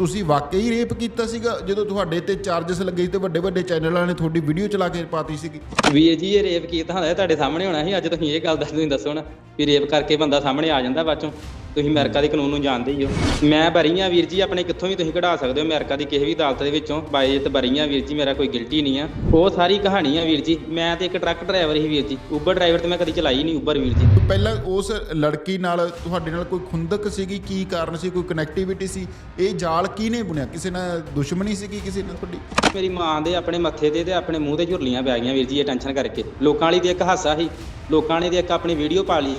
ਤੁਸੀਂ ਵਾਕਈ ਰੇਪ ਕੀਤਾ ਸੀਗਾ? ਜਦੋਂ ਤੁਹਾਡੇ ਤੇ ਚਾਰजेस ਲੱਗੇ ਤੇ ਵੱਡੇ ਵੱਡੇ ਚੈਨਲਾਂ ਨੇ ਤੁਹਾਡੀ ਵੀਡੀਓ ਚਲਾ ਕੇ ਪਾਤੀ ਸੀਗੀ। ਵੀਰ ਜੀ, ਇਹ ਰੇਪ ਕੀਤਾ ਹੁੰਦਾ ਤੁਹਾਡੇ ਸਾਹਮਣੇ ਹੋਣਾ ਸੀ। ਅੱਜ ਤੁਸੀਂ ਇਹ ਗੱਲ ਦੱਸ ਤੁਸੀਂ ਦੱਸੋ ਨਾ ਵੀ ਰੇਪ ਕਰਕੇ ਬੰਦਾ ਸਾਹਮਣੇ ਆ ਜਾਂਦਾ ਬਾਅਦ ਚੋਂ। ਤੁਸੀਂ ਅਮਰੀਕਾ ਦੇ ਕਾਨੂੰਨ ਨੂੰ ਜਾਣਦੇ ਹੀ ਹੋ। ਮੈਂ ਬਰੀ ਹਾਂ ਵੀਰ ਜੀ ਆਪਣੇ ਕਿੱਥੋਂ ਵੀ ਤੁਸੀਂ ਕਢਾ ਸਕਦੇ ਹੋ ਅਮਰੀਕਾ ਦੀ ਕਿਸੇ ਵੀ ਅਦਾਲਤ ਦੇ ਵਿੱਚੋਂ। ਬਾਈਜਤ ਬਰੀ ਹਾਂ ਵੀਰ ਜੀ ਮੇਰਾ ਕੋਈ ਗਿਲਟੀ ਨਹੀਂ ਆ। ਉਹ ਸਾਰੀ ਕਹਾਣੀ ਆ ਵੀਰ ਜੀ। ਮੈਂ ਤੇ ਇੱਕ ਟਰੱਕ ਡਰਾਈਵਰ ਹੀ ਵੀਰ ਜੀ। ਉਬਰ ਡਰਾਈਵਰ ਤੇ ਮੈਂ ਕਦੀ ਚਲਾਈ ਨਹੀਂ ਉਬਰ ਵੀਰ ਜੀ। ਪਹਿਲਾਂ ਉਸ ਲੜਕੀ ਨਾਲ ਤੁਹਾਡੇ ਨਾਲ ਕੋਈ ਖੁੰਦਕ ਸੀਗੀ? ਕੀ ਕਾਰਨ ਸੀ? ਕੋਈ ਕਨੈਕਟੀਵਿਟੀ ਸੀ? ਇਹ ਜਾਲ ਕਿਹਨੇ ਬੁਣਿਆ? ਕਿਸੇ ਨਾਲ ਦੁਸ਼ਮਣੀ ਸੀਗੀ? ਕਿਸੇ ਨਾਲ ਤੁਹਾਡੀ? ਮੇਰੀ ਮਾਂ ਦੇ ਆਪਣੇ ਮੱਥੇ ਤੇ ਤੇ ਆਪਣੇ ਮੂੰਹ ਤੇ ਝੁਰਲੀਆਂ ਪੈ ਗਈਆਂ ਵੀਰ ਜੀ ਇਹ ਟੈਨਸ਼ਨ ਕਰਕੇ। ਲੋਕਾਂ ਵਾਲੀ ਤੇ ਇੱਕ ਹਾਸਾ ਸੀ। ਲੋਕਾਂ ਨੇ ਤੇ ਇੱਕ ਆਪਣੀ ਵੀਡੀਓ ਪਾ ਲਈ।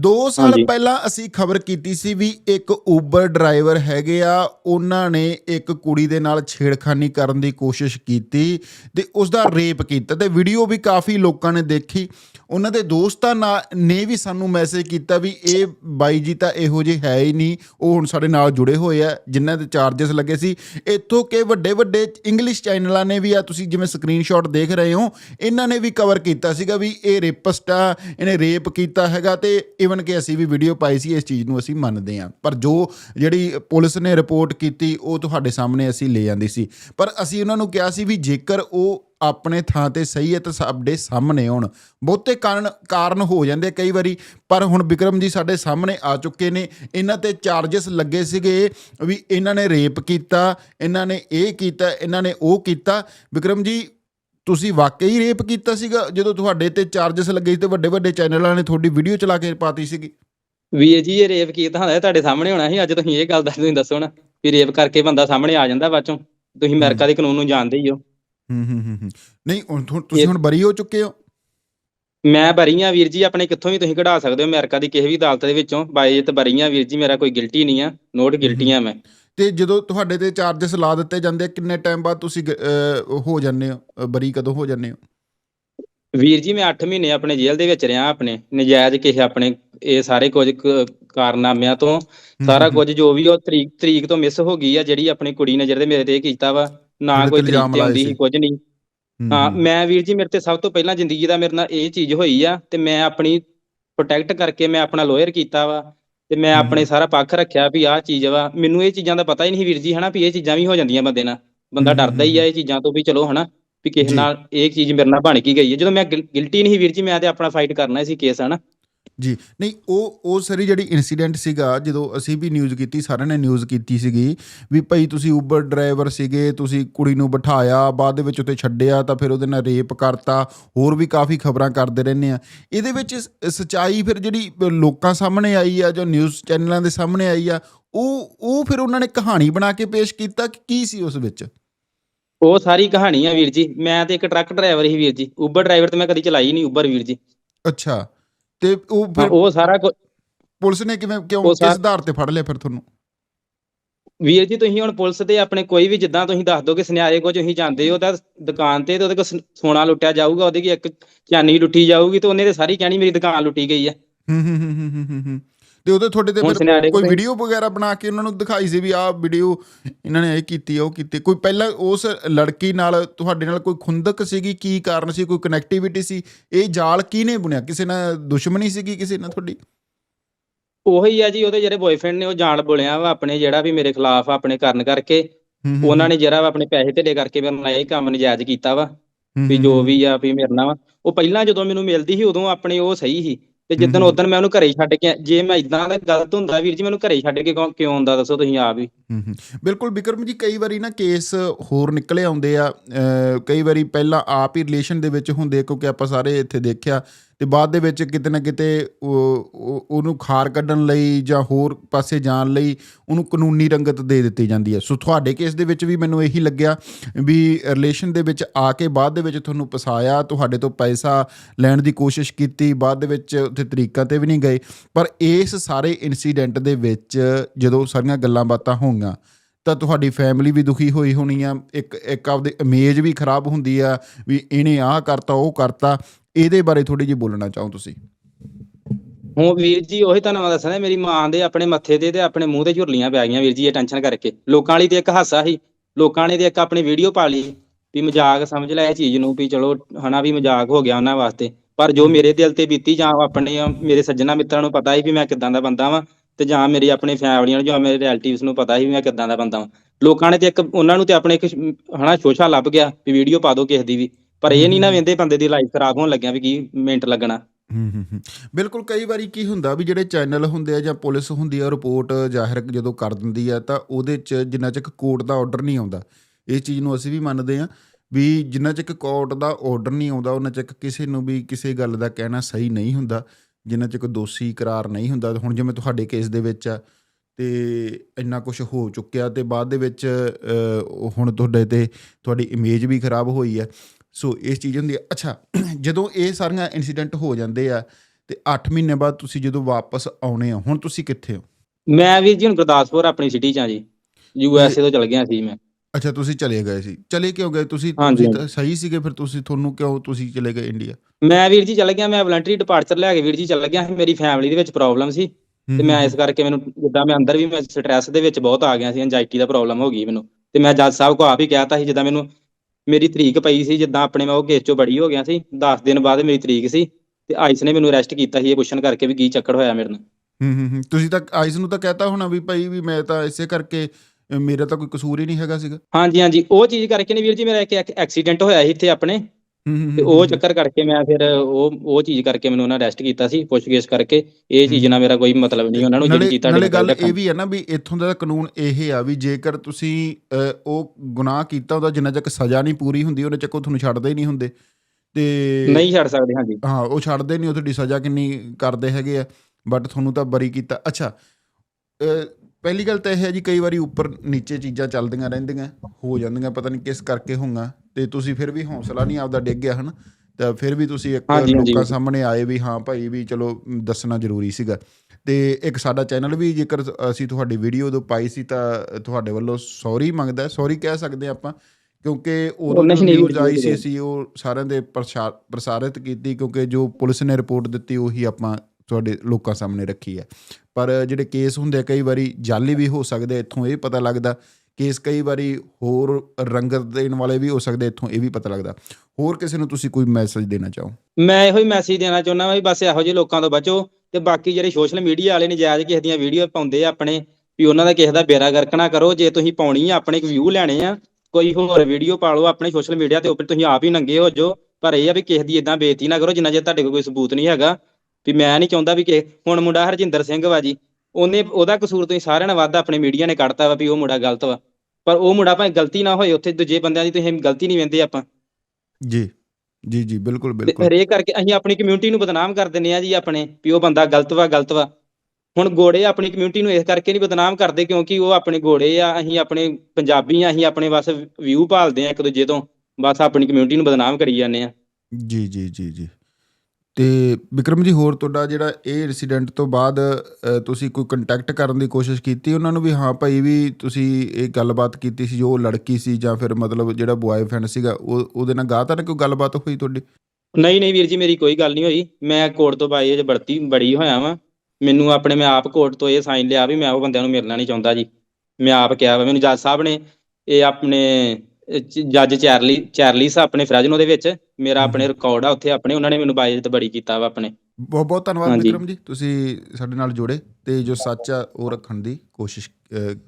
2 ਸਾਲ। ਪਹਿਲਾਂ ਅਸੀਂ ਖਬਰ ਕੀਤੀ ਸੀ ਵੀ ਇੱਕ ਉਬਰ ਡਰਾਈਵਰ ਹੈਗੇ ਆ ਉਹਨਾਂ ਨੇ ਇੱਕ ਕੁੜੀ ਦੇ ਨਾਲ ਛੇੜਖਾਨੀ ਕਰਨ ਦੀ ਕੋਸ਼ਿਸ਼ ਕੀਤੀ ਤੇ ਉਸ ਦਾ ਰੇਪ ਕੀਤਾ ਤੇ ਵੀਡੀਓ ਵੀ ਕਾਫੀ ਲੋਕਾਂ ਨੇ ਦੇਖੀ। ਉਹਨਾਂ ਦੇ ਦੋਸਤਾਂ ਨਾ- ਨੇ ਵੀ ਸਾਨੂੰ ਮੈਸੇਜ ਕੀਤਾ ਵੀ ਇਹ ਬਾਈ ਜੀ ਤਾਂ ਇਹੋ ਜਿਹੇ ਹੈ ਹੀ ਨਹੀਂ ਉਹ ਹੁਣ ਸਾਡੇ ਨਾਲ ਜੁੜੇ ਹੋਏ ਆ ਜਿਨ੍ਹਾਂ ਦੇ ਚਾਰजेस ਲੱਗੇ ਸੀ। ਇੱਥੋਂ ਕਿ ਵੱਡੇ ਵੱਡੇ ਇੰਗਲਿਸ਼ ਚੈਨਲਾਂ ਨੇ ਵੀ ਆ ਤੁਸੀਂ ਜਿਵੇਂ ਸਕਰੀਨਸ਼ਾਟ ਦੇਖ ਰਹੇ ਹੋ ਇਹਨਾਂ ਨੇ ਵੀ ਕਵਰ ਕੀਤਾ ਸੀਗਾ ਵੀ ਇਹ ਰੇਪਸਟ ਆ ਇਹਨੇ ਰੇਪ ਕੀਤਾ ਹੈਗਾ ਤੇ ਇਵਨ ਕਿ ਅਸੀਂ ਵੀ ਵੀਡੀਓ ਪਾਈ ਸੀ, ਇਸ ਚੀਜ਼ ਨੂੰ ਅਸੀਂ ਮੰਨਦੇ ਹਾਂ। ਪਰ ਜੋ ਜਿਹੜੀ ਪੁਲਿਸ ਨੇ ਰਿਪੋਰਟ ਕੀਤੀ, ਉਹ ਤੁਹਾਡੇ ਸਾਹਮਣੇ ਅਸੀਂ ਲੈ ਜਾਂਦੀ ਸੀ। ਪਰ ਅਸੀਂ ਉਹਨਾਂ ਨੂੰ ਕਿਹਾ ਸੀ ਵੀ ਜੇਕਰ ਉਹ ਆਪਣੇ ਥਾਂ ਤੇ ਸਹੀ ਹੈ ਤਾਂ ਸਾਡੇ ਸਾਹਮਣੇ ਆਉਣ। ਬਹੁਤੇ ਕਾਰਨ ਕਾਰਨ ਹੋ ਜਾਂਦੇ ਕਈ ਵਾਰੀ, ਪਰ ਹੁਣ ਵਿਕਰਮ ਜੀ ਸਾਡੇ ਸਾਹਮਣੇ ਆ ਚੁੱਕੇ ਨੇ। ਇਹਨਾਂ ਤੇ ਚਾਰजेस ਲੱਗੇ ਸੀਗੇ ਵੀ ਇਹਨਾਂ ਨੇ ਰੇਪ ਕੀਤਾ, ਇਹਨਾਂ ਨੇ ਇਹ ਕੀਤਾ, ਇਹਨਾਂ ਨੇ ਉਹ ਕੀਤਾ। ਵਿਕਰਮ ਜੀ ਤੁਸੀਂ ਵਾਕਈ ਰੇਪ ਕੀਤਾ ਸੀਗਾ? ਜਦੋਂ ਤੁਹਾਡੇ ਤੇ ਚਾਰजेस ਲੱਗੇ ਸੀ ਤੇ ਵੱਡੇ ਵੱਡੇ ਚੈਨਲਾਂ ਨੇ ਤੁਹਾਡੀ ਵੀਡੀਓ ਚਲਾ ਕੇ ਪਾਤੀ ਸੀਗੀ? ਵੀਰ ਜੀ ਇਹ ਰੇਪ ਕੀਤਾ ਹੁੰਦਾ ਤੁਹਾਡੇ ਸਾਹਮਣੇ ਹੋਣਾ ਸੀ। ਅੱਜ ਤੁਸੀਂ ਇਹ ਗੱਲ ਦੱਸ ਤੁਸੀਂ ਦੱਸੋ ਨਾ ਵੀ ਰੇਪ ਕਰਕੇ ਬੰਦਾ ਸਾਹਮਣੇ ਆ ਜਾਂਦਾ ਬਾਅਦ ਚੋਂ। ਤੁਸੀਂ ਅਮਰੀਕਾ ਦੇ ਕਾਨੂੰਨ ਨੂੰ ਜਾਣਦੇ ਹੀ ਹੋ। ਹੂੰ ਹੂੰ ਹੂੰ। ਨਹੀਂ ਹੁਣ ਤੁਸੀਂ ਹੁਣ ਬਰੀ ਹੋ ਚੁੱਕੇ ਹੋ? ਮੈਂ ਬਰੀ ਹਾਂ ਵੀਰ ਜੀ ਆਪਣੇ ਕਿੱਥੋਂ ਵੀ ਤੁਸੀਂ ਕਢਾ ਸਕਦੇ ਹੋ। ਅਮਰੀਕਾ ਦੀ ਕਿਸੇ ਵੀ ਅਦਾਲਤ ਦੇ ਵਿੱਚੋਂ। ਬਾਈਜਤ ਬਰੀ ਹਾਂ ਵੀਰ ਜੀ ਮੇਰਾ ਕੋਈ ਗਿਲਟੀ ਨਹੀਂ ਆ। ਨੋਟ ਗਿਲਟੀ ਆ ਮੈਂ। ਤੇ ਜਦੋਂ ਤੁਹਾਡੇ ਤੇ ਚਾਰजेस ਲਾ ਦਿੱਤੇ ਜਾਂਦੇ ਕਿੰਨੇ ਟਾਈਮ ਬਾਅਦ ਤੁਸੀਂ ਹੋ ਜਾਂਦੇ ਹੋ? ਬਰੀ ਕਦੋਂ ਹੋ ਜਾਂਦੇ ਹੋ? ਵੀਰ ਜੀ ਮੈਂ 8 ਮਹੀਨੇ ਆਪਣੇ ਜੇਲ੍ਹ ਦੇ ਵਿੱਚ ਰਿਹਾ ਆਪਣੇ। ਨਜਾਇਜ਼ ਕਿਸੇ ਆਪਣੇ ਇਹ ਸਾਰੇ ਕੁਝ ਕਾਰਨਾਮਿਆਂ ਤੋਂ। ਸਾਰਾ ਕੁਝ ਜੋ ਵੀ ਉਹ ਤਰੀਕ ਤਰੀਕ ਤੋਂ ਮਿਸ ਹੋ ਗਈ ਆ ਜਿਹੜੀ ਆਪਣੀ ਕੁੜੀ ਨੇ ਜਿਹੜੇ ਮੇਰੇ ਤੇ ਕੀਤਾ ਵਾ। ਨਾ ਕੋਈ ਤਰੀਕ ਤੇ ਆਉਂਦੀ ਸੀ। ਕੁਝ ਨਹੀਂ। ਹੂੰ। ਮੈਂ ਵੀਰ ਜੀ ਮੇਰੇ ਤੇ ਸਭ ਤੋਂ ਪਹਿਲਾਂ ਜ਼ਿੰਦਗੀ ਦਾ ਮੇਰੇ ਨਾਲ ਇਹ ਚੀਜ਼ ਹੋਈ ਆ ਤੇ ਮੈਂ ਆਪਣੀ ਪ੍ਰੋਟੈਕਟ ਕਰਕੇ ਮੈਂ ਆਪਣਾ ਲੋਅਰ ਕੀਤਾ ਵਾ। ਤੇ ਮੈਂ ਆਪਣੇ। ਸਾਰਾ ਪੱਖ ਰੱਖਿਆ ਵੀ ਆਹ ਚੀਜ਼ ਵਾ ਮੈਨੂੰ ਇਹ ਚੀਜ਼ਾਂ ਦਾ ਪਤਾ ਹੀ ਨਹੀਂ ਵੀਰ ਜੀ ਹਨਾ ਵੀ ਇਹ ਚੀਜ਼ਾਂ ਵੀ ਹੋ ਜਾਂਦੀਆਂ ਬੰਦੇ ਨਾਲ ਬੰਦਾ ਡਰਦਾ ਹੀ ਆ ਇਹ ਚੀਜ਼ਾਂ ਤੋਂ ਵੀ ਚਲੋ ਹਨਾ ਵੀ ਕਿਸੇ। ਨਾਲ ਇਹ ਚੀਜ਼ ਮੇਰੇ ਨਾਲ ਬਣ ਕੇ ਗਈ ਹੈ ਜਦੋਂ ਮੈਂ ਗਿਲਟੀ ਨਹੀਂ ਸੀ ਵੀਰ ਜੀ ਮੈਂ ਤੇ ਆਪਣਾ ਫਾਈਟ ਕਰਨਾ ਸੀ ਕੇਸ ਹਨਾ ਜੀ ਨਹੀਂ ਉਹ ਉਹ ਸਾਰੀ ਜਿਹੜੀ ਇਨਸੀਡੈਂਟ ਸੀਗਾ ਜਦੋਂ ਅਸੀਂ ਵੀ ਨਿਊਜ਼ ਕੀਤੀ ਸਾਰਿਆਂ ਨੇ ਨਿਊਜ਼ ਕੀਤੀ ਸੀਗੀ ਵੀ ਭਾਈ ਤੁਸੀਂ ਉਬਰ ਡਰਾਈਵਰ ਸੀਗੇ ਤੁਸੀਂ ਕੁੜੀ ਨੂੰ ਬਿਠਾਇਆ ਬਾਅਦ ਦੇ ਵਿੱਚ ਉੱਤੇ ਛੱਡਿਆ ਤਾਂ ਫਿਰ ਉਹਦੇ ਨਾਲ ਰੇਪ ਕਰਤਾ ਹੋਰ ਵੀ ਕਾਫੀ ਖਬਰਾਂ ਕਰਦੇ ਰਹਿੰਦੇ ਆ ਇਹਦੇ ਵਿੱਚ ਸੱਚਾਈ ਫਿਰ ਜਿਹੜੀ ਲੋਕਾਂ ਸਾਹਮਣੇ ਆਈ ਆ ਜੋ ਨਿਊਜ਼ ਚੈਨਲਾਂ ਦੇ ਸਾਹਮਣੇ ਆਈ ਆ ਉਹ ਉਹ ਫਿਰ ਉਹਨਾਂ ਨੇ ਕਹਾਣੀ ਬਣਾ ਕੇ ਪੇਸ਼ ਕੀਤਾ ਕਿ ਕੀ ਸੀ ਉਸ ਵਿੱਚ? ਉਹ ਸਾਰੀ ਕਹਾਣੀ ਆ ਵੀਰ ਜੀ। ਮੈਂ ਤੇ ਇੱਕ ਟਰੱਕ ਡਰਾਈਵਰ ਹੀ ਵੀਰ ਜੀ। ਉਬਰ ਡਰਾਈਵਰ ਤੇ ਮੈਂ ਕਦੀ ਚਲਾਈ ਨਹੀਂ ਉਬਰ ਵੀਰ ਜੀ। ਅੱਛਾ। ਤੇ ਉਹ ਫਿਰ ਉਹ ਸਾਰਾ ਕੁਝ ਪੁਲਿਸ ਨੇ ਕਿਵੇਂ ਕਿਉਂ ਕਿਸ ਆਧਾਰ ਤੇ ਫੜ ਲਿਆ ਫਿਰ ਤੁਹਾਨੂੰ? ਵੀਰ ਜੀ ਤੁਸੀਂ ਹੁਣ ਪੁਲਿਸ ਤੇ ਆਪਣੇ ਕੋਈ ਵੀ ਜਿੱਦਾਂ ਤੁਸੀਂ ਦੱਸ ਦੋਗੇ ਸੁਨਿਆਰੇ ਕੋ ਤੁਸੀਂ ਜਾਂਦੇ ਹੋ ਤਾਂ ਦੁਕਾਨ ਤੇ ਤੇ ਉਹਦੇ ਕੋਲ ਸੋਨਾ ਲੁੱਟਿਆ ਜਾਊਗਾ ਉਹਦੇ ਕੀ ਇੱਕ ਚਾਨੀ ਲੁੱਟੀ ਜਾਊਗੀ ਤੇ ਉਹਨੇ ਤੇ ਸਾਰੀ ਕਹਿਣੀ ਮੇਰੀ ਦੁਕਾਨ ਲੁੱਟੀ ਗਈ ਆ ਹੂੰ ਹੂੰ ਹੂੰ ਹੂੰ ਹੂੰ, ਹੂੰ ਹੂੰ। ਤੇ ਉਹਦੇ ਤੁਹਾਡੇ ਤੇ ਕੋਈ ਵੀਡੀਓ ਵਗੈਰਾ ਬਣਾ ਕੇ ਉਹਨਾਂ ਨੂੰ ਦਿਖਾਈ ਸੀ ਵੀ ਆਹ ਵੀਡੀਓ ਇਹਨਾਂ ਨੇ ਇਹ ਕੀਤੀ ਉਹ ਕੀਤੀ। ਕੋਈ ਪਹਿਲਾਂ ਉਸ ਲੜਕੀ ਨਾਲ ਤੁਹਾਡੇ ਨਾਲ ਕੋਈ ਖੁੰਦਕ ਸੀਗੀ? ਕੀ ਕਾਰਨ ਸੀ? ਕੋਈ ਕਨੈਕਟੀਵਿਟੀ ਸੀ? ਇਹ ਜਾਲ ਕਿਹਨੇ ਬੁਣਿਆ? ਕਿਸੇ ਨਾਲ ਦੁਸ਼ਮਣੀ ਸੀਗੀ? ਕਿਸੇ ਨਾਲ ਤੁਹਾਡੀ? ਉਹੀ ਆ ਜੀ ਉਹਦੇ ਜਿਹੜੇ ਬॉयਫ੍ਰੈਂਡ ਨੇ ਉਹ ਜਾਣ ਬੋਲਿਆ ਵਾ ਆਪਣੇ ਜਿਹੜਾ ਵੀ ਮੇਰੇ ਖਿਲਾਫ ਆਪਣੇ ਕਰਨ ਕਰਕੇ। ਉਹਨਾਂ ਨੇ ਜਿਹੜਾ ਵਾ ਆਪਣੇ ਪੈਸੇ ਧੇਲੇ ਕਰਕੇ ਮੇਰੇ ਨਾਲ ਇਹ ਕੰਮ ਨਜਾਇਜ਼ ਕੀਤਾ ਵਾ। ਵੀ ਜੋ ਵੀ ਆ ਵੀ ਮੇਰੇ ਨਾਲ ਉਹ ਪਹਿਲਾਂ ਜਦੋਂ ਮੈਨੂੰ ਮਿਲਦੀ ਸੀ ਉਦੋਂ ਆਪਣੇ ਉਹ ਸਹੀ ਸੀ। ਤੇ ਜਿੱਦਣ। ਉਦੋਂ ਮੈਂ ਉਹਨੂੰ ਘਰੇ ਹੀ ਛੱਡ ਕੇ ਜੇ ਮੈਂ ਇਦਾਂ ਦਾ ਗਲਤ ਹੁੰਦਾ ਵੀਰ ਜੀ ਮੈਨੂੰ ਘਰੇ ਹੀ ਛੱਡ ਕੇ ਕਿਉਂ ਆਉਂਦਾ ਦੱਸੋ ਤੁਸੀਂ ਆਪ ਹੀ ਹੂੰ ਹੂੰ ਬਿਲਕੁਲ ਵਿਕਰਮ ਜੀ ਕਈ ਵਾਰੀ ਨਾ ਕੇਸ ਹੋਰ ਨਿਕਲੇ ਆਉਂਦੇ ਆ ਕਈ ਵਾਰੀ ਪਹਿਲਾਂ ਆਪ ਹੀ ਰਿਲੇਸ਼ਨ ਦੇ ਵਿੱਚ ਹੁੰਦੇ ਕਿਉਂਕਿ ਆਪਾਂ ਸਾਰੇ ਇੱਥੇ ਦੇਖਿਆ ਤੇ ਬਾਅਦ ਦੇ ਵਿੱਚ ਕਿਤੇ ਨਾ ਕਿਤੇ ਉਹਨੂੰ ਖਾਰ ਕੱਢਣ ਲਈ ਜਾਂ ਹੋਰ ਪਾਸੇ ਜਾਣ ਲਈ ਉਹਨੂੰ ਕਾਨੂੰਨੀ ਰੰਗਤ ਦੇ ਦਿੱਤੀ ਜਾਂਦੀ ਹੈ। ਸੋ ਤੁਹਾਡੇ ਕੇਸ ਦੇ ਵਿੱਚ ਵੀ ਮੈਨੂੰ ਇਹੀ ਲੱਗਿਆ ਵੀ ਰਿਲੇਸ਼ਨ ਦੇ ਵਿੱਚ ਆ ਕੇ ਬਾਅਦ ਦੇ ਵਿੱਚ ਤੁਹਾਨੂੰ ਫਸਾਇਆ, ਤੁਹਾਡੇ ਤੋਂ ਪੈਸਾ ਲੈਣ ਦੀ ਕੋਸ਼ਿਸ਼ ਕੀਤੀ, ਬਾਅਦ ਦੇ ਵਿੱਚ ਉੱਥੇ ਤਰੀਕਾਂ ਤੇ ਵੀ ਨਹੀਂ ਗਏ। ਪਰ ਇਸ ਸਾਰੇ ਇਨਸੀਡੈਂਟ ਦੇ ਵਿੱਚ ਜਦੋਂ ਸਾਰੀਆਂ ਗੱਲਾਂ ਬਾਤਾਂ ਹੋਈਆਂ ਤਾਂ ਤੁਹਾਡੀ ਫੈਮਿਲੀ ਵੀ ਦੁਖੀ ਹੋਈ ਹੋਣੀ ਆ। ਇੱਕ ਇੱਕ ਆਪਦੀ ਇਮੇਜ ਵੀ ਖਰਾਬ ਹੁੰਦੀ ਆ ਵੀ ਇਹਨੇ ਆਹ ਕਰਤਾ, ਉਹ ਕਰਤਾ। ਇਹਦੇ ਬਾਰੇ ਥੋੜੀ ਜਿਹੀ ਬੋਲਣਾ ਚਾਹੋ ਤੁਸੀਂ। ਹੁਣ ਵੀਰ ਜੀ, ਉਹੀ ਤੁਹਾਨੂੰ ਮੈਂ ਦੱਸਣਾ, ਮੇਰੀ ਮਾਂ ਦੇ ਆਪਣੇ ਮੱਥੇ ਤੇ ਤੇ ਆਪਣੇ ਮੂੰਹ ਤੇ ਝੁਰਲੀਆਂ ਪੈ ਗਈਆਂ ਵੀਰ ਜੀ, ਇਹ ਟੈਨਸ਼ਨ ਕਰਕੇ। ਲੋਕਾਂ ਵਾਲੀ ਤੇ ਇੱਕ ਹਾਸਾ ਸੀ। ਲੋਕਾਂ ਨੇ ਤੇ ਇੱਕ ਆਪਣੀ ਵੀਡੀਓ ਪਾ ਲਈ ਵੀ ਮਜ਼ਾਕ ਸਮਝ ਲੈ ਇਹ ਚੀਜ਼ ਨੂੰ ਵੀ ਚਲੋ, ਹਨਾ ਵੀ ਮਜ਼ਾਕ ਹੋ ਗਿਆ ਉਹਨਾਂ ਵਾਸਤੇ। ਪਰ ਜੋ ਮੇਰੇ ਦਿਲ ਤੇ ਬੀਤੀ ਜਾਂ ਆਪਣੇ, ਮੇਰੇ ਸੱਜਣਾ ਮਿੱਤਰਾਂ ਨੂੰ ਪਤਾ ਸੀ ਵੀ ਮੈਂ ਕਿਦਾਂ ਦਾ ਬੰਦਾ ਵਾਂ ਤੇ ਜਾਂ ਮੇਰੀ ਆਪਣੀ ਫੈਮਲੀਆਂ ਨੂੰ ਜਾਂ ਮੇਰੇ ਰਿਲੇਟਿਵਸ ਨੂੰ ਪਤਾ ਸੀ ਵੀ ਮੈਂ ਕਿੱਦਾਂ ਦਾ ਬੰਦਾ ਹਾਂ ਲੋਕਾਂ ਨੇ ਤੇ ਇੱਕ ਉਹਨਾਂ ਨੂੰ ਤੇ ਆਪਣੇ ਇੱਕ ਹਨਾ ਸ਼ੋਸ਼ਾ ਲੱਭ ਗਿਆ ਵੀ ਵੀਡੀਓ ਪਾ ਦਿਓ ਕਿਸੇ ਦੀ ਵੀ। ਪਰ ਇਹ ਨਹੀਂ ਨਾ ਵੇਂਦੇ ਬੰਦੇ ਦੀ ਲਾਈਫ ਖਰਾਬ ਹੋਣ ਲੱਗਿਆ ਵੀ ਕੀ ਮਿੰਟ ਲੱਗਣਾ। ਹੂੰ ਹੂੰ ਹੂੰ। ਬਿਲਕੁਲ ਕਈ ਵਾਰੀ ਕੀ ਹੁੰਦਾ ਵੀ ਜਿਹੜੇ ਚੈਨਲ ਹੁੰਦੇ ਆ ਜਾਂ ਪੁਲਿਸ ਹੁੰਦੀ ਆ ਰਿਪੋਰਟ ਜ਼ਾਹਿਰ ਜਦੋਂ ਕਰ ਦਿੰਦੀ ਆ ਤਾਂ ਉਹਦੇ 'ਚ ਜਿੰਨਾ ਚਿਰ ਕੋਰਟ ਦਾ ਆਰਡਰ ਨਹੀਂ ਆਉਂਦਾ ਇਸ ਚੀਜ਼ ਨੂੰ ਅਸੀਂ ਵੀ ਮੰਨਦੇ ਆ ਵੀ ਜਿੰਨਾ ਚਿਰ ਕੋਰਟ ਦਾ ਆਰਡਰ ਨਹੀਂ ਆਉਂਦਾ ਉਹਨਾਂ ਚਿਰ ਕਿਸੇ ਨੂੰ ਵੀ ਕਿਸੇ ਗੱਲ ਦਾ ਕਹਿਣਾ ਸਹੀ ਨਹੀਂ ਹੁੰਦਾ। ਜਿੰਨਾ ਚਿਰ ਦੋਸ਼ੀ ਕਰਾਰ ਨਹੀਂ ਹੁੰਦਾ ਹੁਣ ਜਿਵੇਂ ਤੁਹਾਡੇ ਕੇਸ ਦੇ ਵਿੱਚ ਆ ਤੇ ਇੰਨਾ ਕੁਝ ਹੋ ਚੁੱਕਿਆ ਤੇ ਬਾਅਦ ਦੇ ਵਿੱਚ ਹੁਣ ਤੁਹਾਡੇ ਤੇ ਤੁਹਾਡੀ ਇਮੇਜ ਵੀ ਖਰਾਬ ਹੋਈ ਹੈ ਸੋ ਇਸ ਚੀਜ਼ ਹੁੰਦੀ ਹੈ ਅੱਛਾ ਜਦੋਂ ਇਹ ਸਾਰੀਆਂ ਇਨਸੀਡੈਂਟ ਹੋ ਜਾਂਦੇ ਆ ਤੇ 8 ਮਹੀਨੇ ਬਾਅਦ ਤੁਸੀਂ ਜਦੋਂ ਵਾਪਸ ਆਉਣੇ ਆ ਹੁਣ ਤੁਸੀਂ ਕਿੱਥੇ ਹੋ? ਮੈਂ ਵੀਰ ਜੀ ਹੁਣ ਗੁਰਦਾਸਪੁਰ ਆਪਣੀ ਸਿਟੀ 'ਚ ਆ ਜੀ। ਯੂ ਐਸ ਏ ਤੋਂ ਚਲ ਗਿਆ ਸੀ ਮੈਂ। ਅੱਛਾ ਤੁਸੀਂ ਚਲੇ ਗਏ ਸੀ। ਚਲੇ ਕਿਉਂ ਗਏ? ਤੁਸੀਂ ਤੁਸੀਂ ਤਾਂ ਸਹੀ ਸੀਗੇ ਫਿਰ ਤੁਸੀਂ ਤੁਹਾਨੂੰ ਕਿਉਂ ਤੁਸੀਂ ਚਲੇ ਗਏ ਇੰਡੀਆ? ਮੈਂ ਵੀਰ ਜੀ ਚੱਲ ਗਿਆ ਮੈਂ ਵਲੰਟਰੀ ਡਿਪਾਰਚਰ ਲੈ ਕੇ ਵੀਰ ਜੀ ਚੱਲ ਗਿਆ। ਸੀ ਮੇਰੀ ਫੈਮਿਲੀ ਦੇ ਵਿੱਚ ਪ੍ਰੋਬਲਮ ਸੀ ਤੇ ਮੈਂ ਇਸ ਕਰਕੇ ਮੈਨੂੰ ਜਿੱਦਾਂ ਮੈਂ ਅੰਦਰ ਵੀ ਮੈਂ ਸਟ੍ਰੈਸ ਦੇ ਵਿੱਚ ਬਹੁਤ ਆ ਗਿਆ ਸੀ ਐਂਜ਼ਾਈਟੀ ਦਾ ਪ੍ਰੋਬਲਮ ਹੋ ਗਈ ਮੈਨੂੰ। ਤੇ ਮੈਂ ਜੱਜ ਸਾਹਿਬ ਕੋ ਆਪ ਹੀ ਕਹਿਤਾ ਸੀ ਜਿੱਦਾਂ ਮੈਨੂੰ ਮੇਰੀ ਤਰੀਕ ਪਈ ਸੀ ਜਿੱਦਾਂ ਆਪਣੇ ਮੈਂ ਉਹ ਕੇਸ ਚੋਂ ਬੜੀ ਹੋ ਗਿਆ ਸੀ। 10 ਦਿਨ ਬਾਅਦ ਮੇਰੀ ਤਰੀਕ ਸੀ ਤੇ ਆਈਸ ਨੇ ਮੈਨੂੰ ਅਰੈਸਟ ਕੀਤਾ ਸੀ ਇਹ ਪੁੱਛਣ ਕਰਕੇ ਵੀ ਕੀ ਚੱਕਰ ਹੋਇਆ ਮੇਰੇ ਨਾਲ। ਹੂੰ ਹੂੰ ਤੁਸੀਂ ਤਾਂ ਆਈਸ ਨੂੰ ਤਾਂ ਕਹਿਤਾ ਹੋਣਾ ਵੀ ਭਾਈ ਵੀ ਮੈਂ ਤਾਂ ਇਸੇ ਕਰਕੇ ਮੇਰਾ ਤਾਂ ਕੋਈ ਕਸੂਰ ਹੀ ਨਹੀਂ ਹੈਗਾ ਸੀਗਾ। ਹਾਂਜੀ ਹਾਂਜੀ ਉਹ ਚੀਜ਼ ਕਰਕੇ ਨੇ ਵੀਰ ਜੀ ਮੇਰਾ ਇੱਕ ਐਕਸੀਡੈਂਟ ਹੋਇਆ ਸੀ ਇੱਥੇ ਆਪਣੇ। ਤੇ ਉਹ। ਚੱਕਰ ਕਰਕੇ ਮੈਂ ਫਿਰ ਉਹ ਉਹ ਚੀਜ਼ ਕਰਕੇ ਮੈਨੂੰ ਉਹਨਾਂ ਅਰੈਸਟ ਕੀਤਾ ਸੀ ਪੁੱਛਗਿੱਛ ਕਰਕੇ। ਇਹ ਚੀਜ਼ ਨਾਲ ਮੇਰਾ ਕੋਈ ਮਤਲਬ ਨਹੀਂ ਉਹਨਾਂ ਨੂੰ ਜਿਹੜੀ ਚੀਜ਼ ਨਾਲੇ ਗੱਲ ਇਹ ਵੀ ਹੈ ਨਾ ਵੀ ਇੱਥੋਂ ਦਾ ਕਾਨੂੰਨ ਇਹ ਆ ਵੀ ਜੇਕਰ ਤੁਸੀਂ ਉਹ ਗੁਨਾਹ ਕੀਤਾ ਉਹਦਾ ਜਿੰਨਾ ਚਿਰ ਸਜ਼ਾ ਨਹੀਂ ਪੂਰੀ ਹੁੰਦੀ ਉਹਨੇ ਚੱਕੋ ਤੁਹਾਨੂੰ ਛੱਡਦੇ ਹੀ ਨਹੀਂ ਹੁੰਦੇ। ਤੇ ਨਹੀਂ ਛੱਡ ਸਕਦੇ ਹਾਂਜੀ। ਹਾਂ ਉਹ ਛੱਡਦੇ ਨਹੀਂ ਉਹ ਤੁਹਾਡੀ ਸਜ਼ਾ ਕਿੰਨੀ ਕਰਦੇ ਹੈਗੇ ਆ ਬਟ ਤੁਹਾਨੂੰ ਤਾਂ ਬਰੀ ਕੀਤਾ। ਅੱਛਾ ਪਹਿਲੀ ਗੱਲ ਤਾਂ ਇਹ ਹੈ ਜੀ ਕਈ ਵਾਰੀ ਉੱਪਰ ਨੀਚੇ ਚੀਜ਼ਾਂ ਚੱਲਦੀਆਂ ਰਹਿੰਦੀਆਂ ਹੋ ਜਾਂਦੀਆਂ ਪਤਾ ਨਹੀਂ ਕਿਸ ਕਰਕੇ ਹੋਊਗਾ। ਤੇ ਤੁਸੀਂ ਫਿਰ ਵੀ ਹੌਸਲਾ ਨਹੀਂ ਆਪਦਾ ਡਿੱਗ ਗਿਆ ਹਨ? ਤਾਂ ਫਿਰ ਵੀ ਤੁਸੀਂ ਇੱਕ। ਲੋਕਾਂ ਸਾਹਮਣੇ ਆਏ ਵੀ ਹਾਂ ਭਾਈ ਵੀ ਚਲੋ ਦੱਸਣਾ ਜ਼ਰੂਰੀ ਸੀਗਾ। ਤੇ ਇੱਕ ਸਾਡਾ ਚੈਨਲ ਵੀ ਜੇਕਰ ਅਸੀਂ ਤੁਹਾਡੀ ਵੀਡੀਓ ਉਦੋਂ ਪਾਈ ਸੀ ਤਾਂ ਤੁਹਾਡੇ ਵੱਲੋਂ ਸੌਰੀ ਮੰਗਦਾ ਸੌਰੀ ਕਹਿ ਸਕਦੇ ਆਪਾਂ ਕਿਉਂਕਿ ਉਦੋਂ ਨਹੀਂ, ਨਿਊਜ਼ ਆਈ ਸੀ। ਅਸੀਂ ਉਹ ਸਾਰਿਆਂ ਦੇ ਪ੍ਰਸ਼ਾ- ਪ੍ਰਸਾਰਿਤ ਕੀਤੀ ਕਿਉਂਕਿ ਜੋ ਪੁਲਿਸ ਨੇ ਰਿਪੋਰਟ ਦਿੱਤੀ ਉਹੀ ਆਪਾਂ ਤੁਹਾਡੇ ਲੋਕਾਂ ਸਾਹਮਣੇ ਰੱਖੀ ਹੈ। ਪਰ ਜਿਹੜੇ ਕੇਸ ਹੁੰਦੇ ਆ, ਕਈ ਵਾਰੀ ਜਾਲੀ ਵੀ ਹੋ ਸਕਦੇ ਇੱਥੋਂ ਇਹ ਪਤਾ ਲੱਗਦਾ। ਕੇਸ ਕਈ ਵਾਰੀ ਹੋਰ ਰੰਗਤ ਦੇਣ ਵਾਲੇ ਵੀ ਹੋ ਸਕਦੇ ਇੱਥੋਂ ਇਹ ਵੀ ਪਤਾ ਲੱਗਦਾ। ਹੋਰ ਕਿਸੇ ਨੂੰ ਤੁਸੀਂ ਕੋਈ ਮੈਸੇਜ ਦੇਣਾ ਚਾਹੋ? ਮੈਂ ਇਹੋ ਹੀ ਮੈਸੇਜ ਦੇਣਾ ਚਾਹੁੰਦਾ ਵੀ ਬਸ ਇਹੋ ਜਿਹੇ ਲੋਕਾਂ ਤੋਂ ਬਚੋ ਤੇ ਬਾਕੀ ਜਿਹੜੇ ਸੋਸ਼ਲ ਮੀਡੀਆ ਵਾਲੇ ਨਜਾਇਜ਼ ਕਿਸੇ ਦੀਆਂ ਵੀਡੀਓ ਪਾਉਂਦੇ ਆ ਆਪਣੇ, ਵੀ ਉਹਨਾਂ ਦਾ ਕਿਸੇ ਦਾ ਬੇਰਾ ਗਰਕ ਨਾ ਕਰੋ। ਜੇ ਤੁਸੀਂ ਪਾਉਣੀ ਆ, ਆਪਣੇ ਵਿਊ ਲੈਣੇ ਆ, ਕੋਈ ਹੋਰ ਵੀਡੀਓ ਪਾ ਲਓ ਆਪਣੇ ਸੋਸ਼ਲ ਮੀਡੀਆ ਤੇ ਉੱਪਰ ਤੁਸੀਂ ਆਪ ਹੀ ਨੰਗੇ ਹੋ ਜਾਓ। ਪਰ ਇਹ ਆ ਵੀ ਕਿਸੇ ਦੀ ਇਦਾਂ ਬੇਇੱਜ਼ਤੀ ਨਾ ਕਰੋ, ਜਿੰਨਾ ਜੇ ਤੁਹਾਡੇ ਕੋਲ ਕੋਈ ਸਬੂਤ ਨਹੀਂ ਹੈਗਾ। ਵੀ ਮੈਂ ਨਹੀਂ ਚਾਹੁੰਦਾ ਵੀ ਕਿ ਹੁਣ ਮੁੰਡਾ ਹਰਜਿੰਦਰ ਸਿੰਘ ਵਾ ਜੀ ਉਹਨੇ ਉਹਦਾ ਕਸੂਰ ਤੁਸੀਂ ਸਾਰਿਆਂ ਨਾਲੋਂ ਵੱਧ ਆਪਣੇ ਮੀਡੀਆ ਨੇ ਕੱਢਤਾ ਵਾ ਵੀ ਉਹ ਮੁੰਡਾ ਗਲਤ ਵਾ। ਪਰ ਉਹ ਮੁੰਡਾ ਭਾਵੇਂ ਗਲਤੀ ਨਾ ਹੋਏ ਉੱਥੇ ਦੂਜੇ ਬੰਦਿਆਂ ਦੀ ਤੁਸੀਂ ਗਲਤੀ ਨਹੀਂ ਵੇਂਦੇ ਆਪਾਂ। ਜੀ ਜੀ ਜੀ ਬਿਲਕੁਲ ਤੇ ਬਿਲਕੁਲ। ਹਰੇਕ ਕਰਕੇ ਅਸੀਂ ਆਪਣੀ ਕਮਿਊਨਿਟੀ ਨੂੰ ਬਦਨਾਮ ਕਰ ਦਿੰਨੇ ਆ ਜੀ ਆਪਣੇ ਵੀ ਉਹ ਬੰਦਾ ਗਲਤ ਵਾ ਗਲਤ ਵਾ। ਹੁਣ ਗੋੜੇ ਆਪਣੀ ਕਮਿਊਨਿਟੀ ਨੂੰ ਇਸ ਕਰਕੇ ਨਹੀਂ ਬਦਨਾਮ ਕਰਦੇ ਕਿਉਂਕਿ ਉਹ ਆਪਣੇ ਗੋੜੇ ਆ ਅਸੀਂ ਆਪਣੇ ਪੰਜਾਬੀ ਆ ਅਸੀਂ ਆਪਣੇ ਬਸ ਵਿਊ ਭਾਲਦੇ ਆ ਇੱਕ ਦੂਜੇ ਤੋਂ ਬਸ ਆਪਣੀ ਕਮਿਊਨਿਟੀ ਨੂੰ ਬਦਨਾਮ ਕਰੀ ਜਾਂਦੇ ਆ। ਜੀ ਜੀ ਜੀ ਜੀ। ਤੇ ਵਿਕਰਮ ਜੀ, ਹੋਰ ਤੁਹਾਡਾ ਜਿਹੜਾ ਇਹ ਇਨਸੀਡੈਂਟ ਤੋਂ ਬਾਅਦ ਤੁਸੀਂ ਕੋਈ ਕੰਟੈਕਟ ਕਰਨ ਦੀ ਕੋਸ਼ਿਸ਼ ਕੀਤੀ ਉਹਨਾਂ ਨੂੰ ਵੀ, ਹਾਂ ਭਾਈ ਵੀ ਤੁਸੀਂ ਇਹ ਗੱਲਬਾਤ ਕੀਤੀ ਸੀ, ਜੋ ਲੜਕੀ ਸੀ ਜਾਂ ਫਿਰ ਮਤਲਬ ਜਿਹੜਾ ਬॉयਫ੍ਰੈਂਡ ਸੀਗਾ, ਉਹ, ਉਹਦੇ ਨਾਲ ਗਾਹ ਤਾਂ ਕੋਈ ਗੱਲਬਾਤ ਹੋਈ ਤੁਹਾਡੀ? ਨਹੀਂ ਨਹੀਂ ਵੀਰ ਜੀ, ਮੇਰੀ ਕੋਈ ਗੱਲ ਨਹੀਂ ਹੋਈ। ਮੈਂ ਕੋਰਟ ਤੋਂ ਬਾਈ ਅਜੇ ਬੜਤੀ ਬੜੀ ਹੋਇਆ ਵਾਂ। ਮੈਨੂੰ ਆਪਣੇ, ਮੈਂ ਆਪ ਕੋਰਟ ਤੋਂ ਇਹ ਸਾਈਨ ਲਿਆ ਵੀ ਮੈਂ ਉਹ ਬੰਦਿਆਂ ਨੂੰ ਮਿਲਣਾ ਨਹੀਂ ਚਾਹੁੰਦਾ ਜੀ। ਮੈਂ ਆਪ ਕਿਹਾ ਵਾ, ਮੈਨੂੰ ਜੱਜ ਸਾਹਿਬ ਨੇ ਇਹ ਆਪਣੇ ਜੱਜ ਚੈਰਲੀ ਚੈਰਲੀਸ ਆਪਣੇ ਫਰੈਜਨੋ ਦੇ ਵਿੱਚ। ਮੇਰਾ ਆਪਣੇ ਰਿਕਾਰਡ ਆ ਉੱਥੇ ਆਪਣੇ ਉਹਨਾਂ ਨੇ ਮੈਨੂੰ ਬਾਇਜ਼ਤ ਬੜੀ ਕੀਤਾ ਵਾ ਆਪਣੇ। ਬਹੁਤ ਬਹੁਤ ਧੰਨਵਾਦ। ਵਿਕਰਮ ਜੀ ਤੁਸੀਂ ਸਾਡੇ ਨਾਲ ਜੁੜੇ ਤੇ ਜੋ ਸੱਚ ਆ ਉਹ ਰੱਖਣ ਦੀ ਕੋਸ਼ਿਸ਼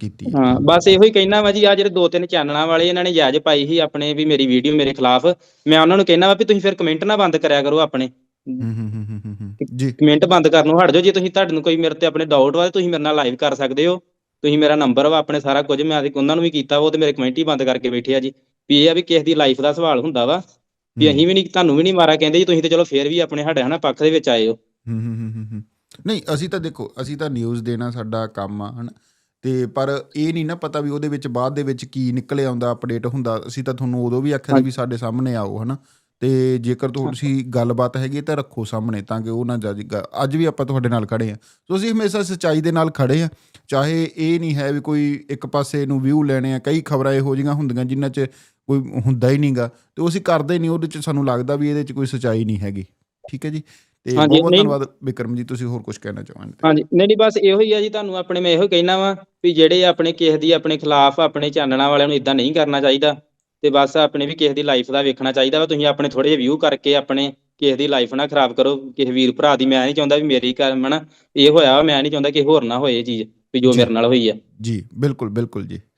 ਕੀਤੀ ਹੈ। ਬਸ ਇਹੋ ਹੀ ਕਹਿਣਾ ਵਾ ਜੀ ਆ ਜਿਹੜੇ ਦੋ ਤਿੰਨ ਚੈਨਲਾਂ ਵਾਲੇ ਇਹਨਾਂ ਨੇ ਜਾਇਜ਼ ਪਾਈ ਸੀ ਆਪਣੇ ਵੀ ਮੇਰੀ ਵੀਡੀਓ ਮੇਰੇ ਖਿਲਾਫ। ਮੈਂ ਉਹਨਾਂ ਨੂੰ ਕਹਿਣਾ ਵਾ ਵੀ ਤੁਸੀਂ ਫਿਰ ਕਮੈਂਟ ਨਾ ਬੰਦ ਕਰਿਆ ਕਰੋ ਆਪਣੇ। ਜੀ। ਕਮੈਂਟ ਬੰਦ ਕਰਨੋਂ ਹਟ ਜਾਓ ਜੇ ਤੁਸੀਂ ਤੁਹਾਨੂੰ ਕੋਈ ਮੇਰੇ ਤੇ ਆਪਣੇ ਡਾਊਟ ਵਾ ਤੁਸੀਂ ਮੇਰੇ ਨਾਲ ਲਾਈਵ ਕਰ ਸਕਦੇ ਹੋ। ਤੁਸੀਂ ਮੇਰਾ ਨੰਬਰ ਵਾ ਆਪਣੇ ਸਾਰਾ ਕੁਝ ਮੈਂ ਅੱਜ ਉਹਨਾਂ ਨੂੰ ਵੀ ਕੀਤਾ ਉਹ ਤੇ ਮੇਰੇ ਕਮੈਂਟ ਹੀ ਬੰਦ ਕਰਕੇ ਬੈਠੇ ਆ ਜੀ। ਵੀ ਇਹ ਆ ਵੀ ਕਿਸੇ ਦੀ ਲਾਈਫ ਦਾ ਸਵਾਲ ਹੁੰਦਾ ਵਾ ਵੀ। ਅਸੀਂ ਵੀ ਨਹੀਂ ਤੁਹਾਨੂੰ ਵੀ ਨਹੀਂ ਮਾਰਾ ਕਹਿੰਦੇ ਜੀ ਤੁਸੀਂ ਤੇ ਚਲੋ ਫੇਰ ਵੀ ਆਪਣੇ ਸਾਡੇ ਹਨਾ ਪੱਖ ਦੇ ਵਿੱਚ ਆਏ ਹੋ। ਹੂੰ ਹੂੰ ਹੂੰ ਹੂੰ ਹੂੰ। ਨਹੀਂ ਅਸੀਂ ਤਾਂ ਦੇਖੋ ਅਸੀਂ ਤਾਂ ਨਿਊਜ਼ ਦੇਣਾ ਸਾਡਾ ਕੰਮ ਆ ਹਨ। ਤੇ ਪਰ ਇਹ ਨਹੀਂ ਨਾ ਪਤਾ ਵੀ ਉਹਦੇ ਵਿੱਚ ਬਾਅਦ ਦੇ ਵਿੱਚ ਕੀ ਨਿਕਲੇ ਆਉਂਦਾ ਅਪਡੇਟ ਹੁੰਦਾ। ਅਸੀਂ ਤਾਂ ਤੁਹਾਨੂੰ ਉਦੋਂ ਵੀ ਆਖਿਆ ਸੀ ਵੀ ਸਾਡੇ ਸਾਹਮਣੇ ਆਓ ਹਨਾ। ਤੇ ਜੇਕਰ ਤੁਸੀਂ ਗੱਲਬਾਤ ਹੈਗੀ ਤਾਂ ਰੱਖੋ ਸਾਹਮਣੇ ਤਾਂ ਕਿ ਉਹ ਨਾ ਜੱਜ ਅੱਜ ਵੀ ਆਪਾਂ ਤੁਹਾਡੇ ਨਾਲ ਖੜੇ ਆ ਸੋ ਅਸੀਂ ਹਮੇਸ਼ਾ ਸੱਚਾਈ ਦੇ ਨਾਲ ਖੜੇ ਆ ਚਾਹੇ ਇਹ ਨਹੀਂ ਹੈ ਵੀ ਕੋਈ ਇੱਕ ਪਾਸੇ ਨੂੰ ਵਿਊ ਲੈਣੇ ਆ ਕਈ ਖਬਰਾਂ ਇਹੋ ਜਿਹੀਆਂ ਹੁੰਦੀਆਂ ਜਿਨ੍ਹਾਂ 'ਚ ਕੋਈ ਹੁੰਦਾ ਹੀ ਨਹੀਂਗਾ ਤੇ ਉਹ ਅਸੀਂ ਕਰਦੇ ਨਹੀਂ ਉਹਦੇ 'ਚ ਸਾਨੂੰ ਲੱਗਦਾ ਵੀ ਇਹਦੇ 'ਚ ਕੋਈ ਸੱਚਾਈ ਨਹੀਂ ਹੈਗੀ। ਠੀਕ ਹੈ ਜੀ? ਤੇ ਬਹੁਤ ਧੰਨਵਾਦ ਵਿਕਰਮ ਜੀ ਤੁਸੀਂ ਹੋਰ ਕੁਝ ਕਹਿਣਾ ਚਾਹੁੰਦੇ ਹਾਂਜੀ ਨਹੀਂ ਨਹੀਂ ਬਸ ਇਹੋ ਹੀ ਆ ਜੀ ਤੁਹਾਨੂੰ ਆਪਣੇ ਮੈਂ ਇਹੋ ਕਹਿਣਾ ਵਾ ਵੀ ਜਿਹੜੇ ਆਪਣੇ ਕਿਸੇ ਦੀ ਆਪਣੇ ਖਿਲਾਫ ਆਪਣੇ ਚਾਨਣਾ ਵਾਲਿਆਂ ਨੂੰ ਇਦਾਂ ਨਹੀਂ ਕਰਨਾ ਚਾਹੀਦਾ। ਤੇ ਬਸ ਆਪਣੇ ਵੀ ਕਿਸੇ ਦੀ ਲਾਈਫ ਦਾ ਵੇਖਣਾ ਚਾਹੀਦਾ ਵਾ ਤੁਸੀਂ ਆਪਣੇ ਥੋੜੇ ਜਿਹੇ ਵਿਊ ਕਰਕੇ ਆਪਣੇ ਕਿਸੇ ਦੀ ਲਾਈਫ ਨਾ ਖਰਾਬ ਕਰੋ ਕਿਸੇ ਵੀਰ ਭਰਾ ਦੀ ਮੈਂ ਨਹੀਂ ਚਾਹੁੰਦਾ ਵੀ ਮੇਰੀ ਘਰ ਮਨਾ ਇਹ ਹੋਇਆ ਵਾ, ਮੈਂ ਨਹੀਂ ਚਾਹੁੰਦਾ ਕਿ ਹੋਰ ਨਾ ਹੋਏ ਇਹ ਚੀਜ਼ ਵੀ ਜੋ ਜੀ। ਮੇਰੇ ਨਾਲ ਹੋਈ ਆ ਜੀ ਬਿਲਕੁਲ ਬਿਲਕੁਲ ਜੀ